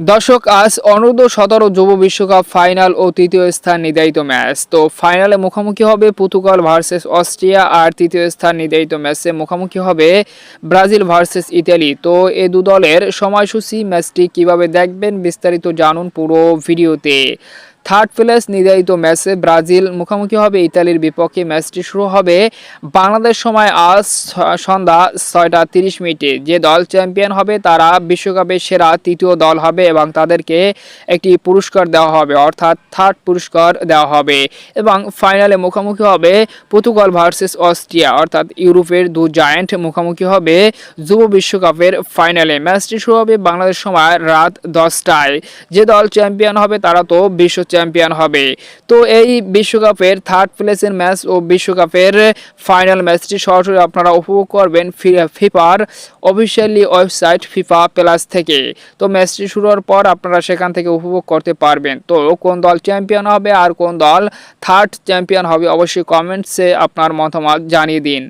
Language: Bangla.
দর্শক, আজ অনূর্ধ্ব সতেরো যুব বিশ্বকাপ ফাইনাল ও তৃতীয় স্থান নির্ধারিত ম্যাচ। তো ফাইনালে মুখোমুখি হবে পর্তুগাল ভার্সেস অস্ট্রিয়া আর তৃতীয় স্থান নির্ধারিত ম্যাচে মুখোমুখি হবে ব্রাজিল ভার্সেস ইতালি। তো এ দু দলের সময়সূচি ম্যাচটি কীভাবে দেখবেন বিস্তারিত জানুন পুরো ভিডিওতে। থার্ড প্লেস নির্ধারিত ম্যাচে ব্রাজিল মুখোমুখি হবে, ইতালির বিপক্ষে ম্যাচটি শুরু হবে বাংলাদেশ সময় আজ সন্ধ্যা ছয়টা তিরিশ মিনিটে। যে দল চ্যাম্পিয়ন হবে, তারা বিশ্বকাপের সেরা তৃতীয় দল হবে এবং তাদেরকে একটি পুরস্কার দেওয়া হবে, অর্থাৎ থার্ড পুরস্কার দেওয়া হবে। এবং ফাইনালে মুখোমুখি হবে পর্তুগাল ভার্সেস অস্ট্রিয়া, অর্থাৎ ইউরোপের দু জায়ান্ট মুখোমুখি হবে যুব বিশ্বকাপের ফাইনালে। ম্যাচটি শুরু হবে বাংলাদেশ সময় রাত দশটায়। যে দল চ্যাম্পিয়ন হবে, তারা তো বিশ্ব চ্যাম্পিয়ন হবে। তো এই বিশ্বকাপের থার্ড প্লেসের ম্যাচ ও বিশ্বকাপের ফাইনাল ম্যাচটি সরাসরি আপনারা উপভোগ করবেন ফিফার অফিসিয়ালি ওয়েবসাইট ফিফা প্লাস থেকে। তো ম্যাচটি শুরু হওয়ার পর আপনারা সেখান থেকে উপভোগ করতে পারবেন। তো কোন দল চ্যাম্পিয়ন হবে আর কোন দল থার্ড চ্যাম্পিয়ন হবে অবশ্যই কমেন্টসে আপনার মতামত জানিয়ে দিন।